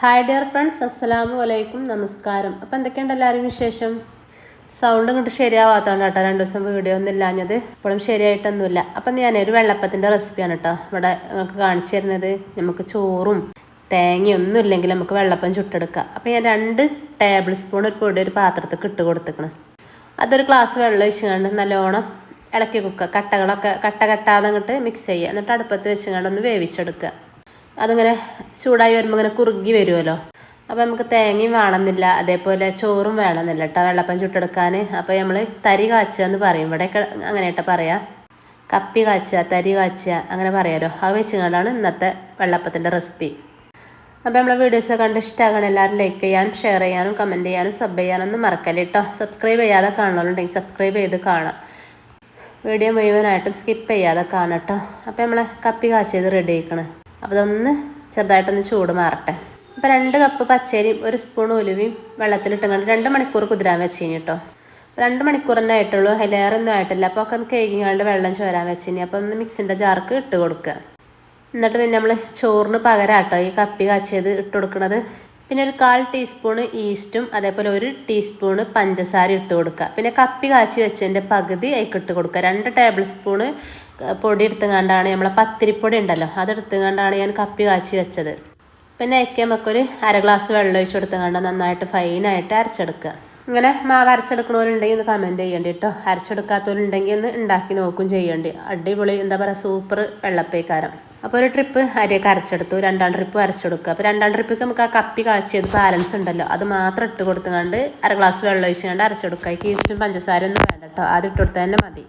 Hi dear friends അസ്സലാമു അലൈക്കും നമസ്കാരം അപ്പം എന്തൊക്കെയുണ്ട് എല്ലാവരും വിശേഷം? സൗണ്ട് ഇങ്ങോട്ട് ശരിയാവാത്തതുകൊണ്ട് കേട്ടോ. രണ്ട് ദിവസം വീഡിയോ ഒന്നും ഇല്ലാഞ്ഞത്. ഇപ്പോഴും ശരിയായിട്ടൊന്നുമില്ല. അപ്പം ഞാനൊരു വെള്ളപ്പത്തിന്റെ റെസിപ്പിയാണ് കേട്ടോ ഇവിടെ നമുക്ക് കാണിച്ചു തരുന്നത്. നമുക്ക് ചോറും തേങ്ങയൊന്നും ഇല്ലെങ്കിൽ നമുക്ക് വെള്ളപ്പം ചുട്ടെടുക്കാം. അപ്പോൾ ഞാൻ രണ്ട് ടേബിൾ സ്പൂൺ ഒരു പൊടി ഒരു പാത്രത്തിൽ ഇട്ട് കൊടുത്തേക്കണം അതൊരു ഗ്ലാസ് വെള്ളം ഒഴിച്ചുകൊണ്ട് നല്ലോണം ഇളക്കി കുക്കുക കട്ടകളൊക്കെ കട്ട കട്ടാതെ അങ്ങോട്ട് മിക്സ് ചെയ്യുക. എന്നിട്ട് അടുപ്പത്ത് വെച്ചുകൊണ്ട് ഒന്ന് വേവിച്ചെടുക്കുക. അതിങ്ങനെ ചൂടായി വരുമ്പോൾ ഇങ്ങനെ കുറുകി വരുമല്ലോ അപ്പോൾ നമുക്ക് തേങ്ങയും വേണമെന്നില്ല. അതേപോലെ ചോറും വേണമെന്നില്ല കേട്ടോ വെള്ളപ്പം ചുട്ടെടുക്കാൻ അപ്പോൾ നമ്മൾ തരി കാച്ചുക എന്ന് പറയും. ഇവിടെയൊക്കെ അങ്ങനെ കേട്ടോ പറയാം. കപ്പി കാച്ചുക തരി കാച്ചുക അങ്ങനെ പറയാമല്ലോ അത് വെച്ചുകൊണ്ടാണ് ഇന്നത്തെ വെള്ളപ്പത്തിന്റെ റെസിപ്പി. അപ്പോൾ നമ്മളെ വീഡിയോസ് കണ്ട് ഇഷ്ടമാകണം എല്ലാവരും ലൈക്ക് ചെയ്യാനും ഷെയർ ചെയ്യാനും കമന്റ് ചെയ്യാനും സബ് ചെയ്യാനൊന്നും മറക്കല്ലേ കേട്ടോ സബ്സ്ക്രൈബ് ചെയ്യാതെ കാണണമെന്നുണ്ടെങ്കിൽ സബ്സ്ക്രൈബ് ചെയ്ത് കാണാം. വീഡിയോ മുഴുവനായിട്ടും സ്കിപ്പ് ചെയ്യാതെ കാണാം കേട്ടോ അപ്പോൾ നമ്മളെ കപ്പി കാച്ചിയത് റെഡി ആയിക്കണം. അപ്പോൾ അതൊന്ന് ചെറുതായിട്ടൊന്ന് ചൂട് മാറട്ടെ. അപ്പോൾ രണ്ട് കപ്പ് പച്ചരിയും ഒരു സ്പൂൺ ഉലുവയും വെള്ളത്തിലിട്ടുകൊണ്ട് രണ്ട് മണിക്കൂർ കുതിരാൻ വെച്ചിനി കേട്ടോ രണ്ട് മണിക്കൂർ തന്നെ ആയിട്ടുള്ളൂ അതിലേറൊന്നും ആയിട്ടില്ല. അപ്പോൾ ഒക്കെ ഒന്ന് കഴുകിങ്ങാണ്ട് വെള്ളം ചോരാൻ വെച്ചിനി. അപ്പോൾ ഒന്ന് മിക്സിന്റെ ജാർക്ക് ഇട്ട് കൊടുക്കുക എന്നിട്ട് പിന്നെ നമ്മൾ ചോറിന് പകരാട്ടോ ഈ കപ്പി കാച്ചിയത് ഇട്ട് കൊടുക്കുന്നത് പിന്നെ ഒരു കാൽ ടീസ്പൂണ് ഈസ്റ്റും അതേപോലെ ഒരു ടീസ്പൂണ് പഞ്ചസാര ഇട്ട് കൊടുക്കുക പിന്നെ കപ്പി കാച്ചി വെച്ചതിന്റെ പകുതി അതിക്കിട്ട് കൊടുക്കുക രണ്ട് ടേബിൾ സ്പൂണ് പൊടി എടുത്തുകൊണ്ടാണ് നമ്മളെ പത്തിരിപ്പൊടി ഉണ്ടല്ലോ അതെടുത്തുകൊണ്ടാണ് ഞാൻ കപ്പി കാച്ചി വെച്ചത്. പിന്നെ അയക്കി നമുക്കൊരു അര ഗ്ലാസ് വെള്ളം ഒഴിച്ച് കൊടുത്തുകൊണ്ട് നന്നായിട്ട് ഫൈനായിട്ട് അരച്ചെടുക്കുക. ഇങ്ങനെ മാവ് അരച്ചെടുക്കണവരുണ്ടെങ്കിൽ ഒന്ന് കമന്റ് ചെയ്യേണ്ടി കേട്ടോ അരച്ചെടുക്കാത്തവരുണ്ടെങ്കിൽ ഒന്ന് ഉണ്ടാക്കി നോക്കും ചെയ്യേണ്ടി. അടിപൊളി എന്താ പറയുക സൂപ്പർ വെള്ളപ്പേക്കാരം. അപ്പോൾ ഒരു ട്രിപ്പ് അരിയൊക്കെ അരച്ചെടുത്തു രണ്ടാം ട്രിപ്പ് അരച്ചെടുക്കുക. അപ്പോൾ രണ്ടാം ട്രിപ്പിക്ക് നമുക്ക് ആ കപ്പി കാച്ചിയത് ബാലൻസ് ഉണ്ടല്ലോ അത് മാത്രം ഇട്ട് കൊടുത്തുകൊണ്ട് അര ഗ്ലാസ് വെള്ളം ഒഴിച്ചുകൊണ്ട് അരച്ചെടുക്കുക. ഈ ഈസ്റ്റും പഞ്ചസാര ഒന്നും വേണ്ട കേട്ടോ അത് ഇട്ട് കൊടുത്താൽ തന്നെ മതി.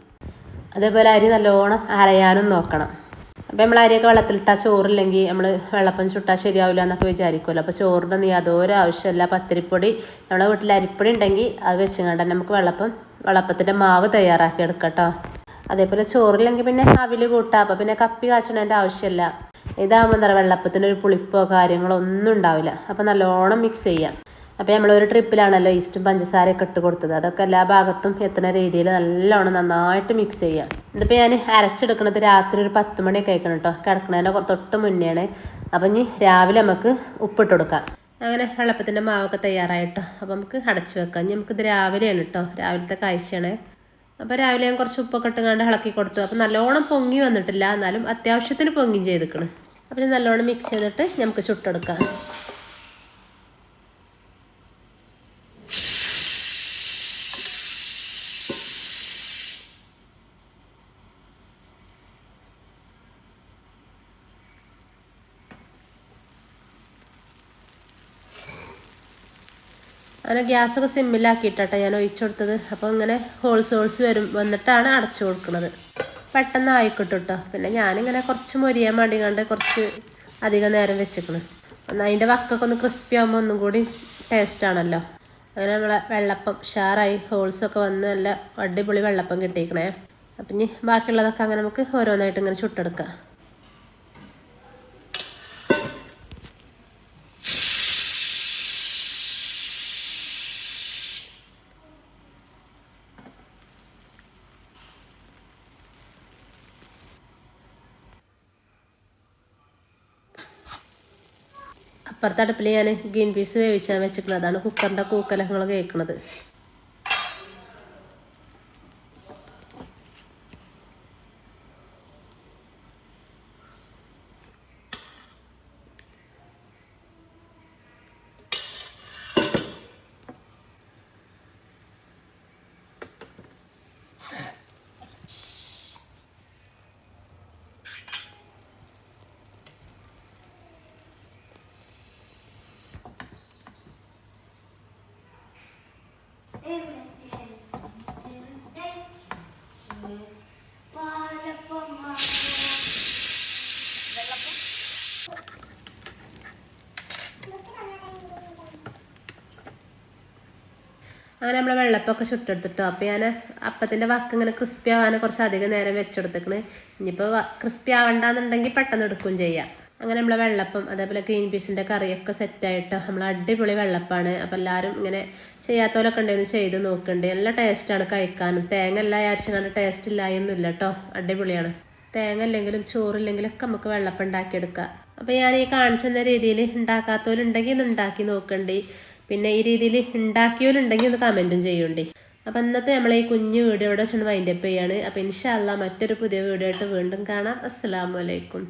അതേപോലെ അരി നല്ലോണം അരയാനും നോക്കണം. അപ്പം നമ്മൾ അരിയൊക്കെ വെള്ളത്തിലിട്ടാൽ ചോറില്ലെങ്കിൽ നമ്മൾ വെള്ളപ്പം ചുട്ടാൽ ശരിയാവില്ല എന്നൊക്കെ വിചാരിക്കുമല്ലോ അപ്പോൾ ചോറിന്റെ നീ അതൊരു ആവശ്യമില്ല പത്തിരിപ്പൊടി നമ്മളെ വീട്ടിൽ അരിപ്പൊടി ഉണ്ടെങ്കിൽ അത് വെച്ചുകൊണ്ട് നമുക്ക് വെള്ളപ്പം വെള്ളപ്പത്തിന്റെ മാവ് തയ്യാറാക്കി എടുക്കട്ടോ. കേട്ടോ അതേപോലെ ചോറില്ലെങ്കിൽ പിന്നെ അവിൽ കൂട്ടാം. അപ്പം പിന്നെ കപ്പി കാച്ചണതിന്റെ ആവശ്യമില്ല ഇതാകുമ്പോൾ എന്താ പറയുക വെള്ളപ്പത്തിന്റെ ഒരു പുളിപ്പോ കാര്യങ്ങളോ ഒന്നും ഉണ്ടാവില്ല. അപ്പം നല്ലോണം മിക്സ് ചെയ്യാം. അപ്പോൾ നമ്മളൊരു ട്രിപ്പിലാണല്ലോ ഈസ്റ്റും പഞ്ചസാരയൊക്കെ ഇട്ട് കൊടുത്തത്. അതൊക്കെ എല്ലാ ഭാഗത്തും എത്തുന്ന രീതിയിൽ നല്ലോണം നന്നായിട്ട് മിക്സ് ചെയ്യാം. ഇതിപ്പോൾ ഞാൻ അരച്ചെടുക്കുന്നത് രാത്രി ഒരു പത്ത് മണിയൊക്കെ കഴിക്കണം കേട്ടോ കിടക്കുന്നതിന്റെ തൊട്ട് മുന്നെയാണ് അപ്പം ഇനി രാവിലെ നമുക്ക് ഉപ്പിട്ട് കൊടുക്കാം. അങ്ങനെ വെള്ളപ്പത്തിന്റെ മാവൊക്കെ തയ്യാറായിട്ടോ. അപ്പോൾ നമുക്ക് അടച്ചു വെക്കാം. ഇനി നമുക്കിത് രാവിലെയാണ് കേട്ടോ രാവിലത്തെ കാഴ്ചയാണ്. അപ്പോൾ രാവിലെ ഞാൻ കുറച്ച് ഉപ്പൊക്കെ ഇട്ടുകൊണ്ട് ഇളക്കി കൊടുത്തു. അപ്പോൾ നല്ലോണം പൊങ്ങി വന്നിട്ടില്ല. എന്നാലും അത്യാവശ്യത്തിന് പൊങ്ങി ചെയ്തിക്കണം. അപ്പോൾ നല്ലോണം മിക്സ് ചെയ്തിട്ട് നമുക്ക് ചുട്ടെടുക്കാം. അങ്ങനെ ഗ്യാസൊക്കെ സിമ്മിലാക്കിയിട്ടാട്ടോ ഞാൻ ഒഴിച്ചു കൊടുത്തത് അപ്പോൾ ഇങ്ങനെ ഹോൾസ് ഹോൾസ് വരും. വന്നിട്ടാണ് അടച്ചു കൊടുക്കുന്നത്. പെട്ടെന്ന് ആയിക്കോട്ടെ കേട്ടോ പിന്നെ ഞാനിങ്ങനെ കുറച്ച് മൊരിയാൻ വേണ്ടി കണ്ട് കുറച്ച് അധികം നേരം വെച്ചിക്കണം എന്നാൽ അതിന്റെ വക്കൊക്കെ ഒന്ന് ക്രിസ്പി ആകുമ്പോൾ ഒന്നും കൂടി ടേസ്റ്റാണല്ലോ അങ്ങനെ നമ്മളെ വെള്ളപ്പം ഷാറായി ഹോൾസൊക്കെ വന്ന് നല്ല അടിപൊളി വെള്ളപ്പം കിട്ടിയിരിക്കണേ. അപ്പം ഇനി ബാക്കിയുള്ളതൊക്കെ അങ്ങനെ നമുക്ക് ഓരോന്നായിട്ട് ഇങ്ങനെ ചുട്ടെടുക്കാം. അപ്പുറത്തെ ഞാൻ ഗ്രീൻ പീസ് വേവിച്ചാൽ വെച്ചിട്ടുള്ളത് അതാണ് കുക്കറിന്റെ കൂക്കലങ്ങൾ കേൾക്കുന്നത്. അങ്ങനെ നമ്മൾ വെള്ളപ്പൊക്കെ ചുട്ടെടുത്തിട്ടോ. അപ്പോൾ ഞാൻ അപ്പത്തിന്റെ വക്ക് ഇങ്ങനെ ക്രിസ്പി ആവാൻ കുറച്ച് അധികം നേരം വെച്ചെടുത്തേക്കണ്. ഇനിയിപ്പോൾ ക്രിസ്പി ആവണ്ടെന്നുണ്ടെങ്കിൽ പെട്ടെന്ന് എടുക്കുകയും ചെയ്യാം. അങ്ങനെ നമ്മളെ വെള്ളപ്പം അതേപോലെ ഗ്രീൻ പീസിന്റെ കറിയൊക്കെ സെറ്റായിട്ടോ നമ്മൾ അടിപൊളി വെള്ളപ്പാണ്. അപ്പോൾ എല്ലാവരും ഇങ്ങനെ ചെയ്യാത്തവരൊക്കെ ഉണ്ടെന്ന് ചെയ്ത് നോക്കണ്ടേ. നല്ല ടേസ്റ്റാണ് കഴിക്കാനും. തേങ്ങ എല്ലാം അരച്ചു കണ്ട് ടേസ്റ്റ് ഇല്ല എന്നൊന്നുമില്ല കേട്ടോ അടിപൊളിയാണ്. തേങ്ങ അല്ലെങ്കിലും ചോറില്ലെങ്കിലും ഒക്കെ നമുക്ക് വെള്ളപ്പം ഉണ്ടാക്കിയെടുക്കാം. അപ്പോൾ ഞാൻ ഈ കാണിച്ചെന്ന രീതിയിൽ ഉണ്ടാക്കാത്തവരുണ്ടെങ്കിൽ ഒന്ന് ഉണ്ടാക്കി നോക്കണ്ടേ. പിന്നെ ഈ രീതിയിൽ ഉണ്ടാക്കിയവരുണ്ടെങ്കിൽ ഒന്ന് കമന്റും ചെയ്യണ്ടേ. അപ്പം ഇന്നത്തെ നമ്മൾ ഈ കുഞ്ഞു വീഡിയോ ഇവിടെ വെച്ചാണ് വൈൻഡപ്പ് ചെയ്യാണ് അപ്പോൾ ഇൻഷാല്ല മറ്റൊരു പുതിയ വീഡിയോ ആയിട്ട് വീണ്ടും കാണാം. അസ്സാം വലൈക്കും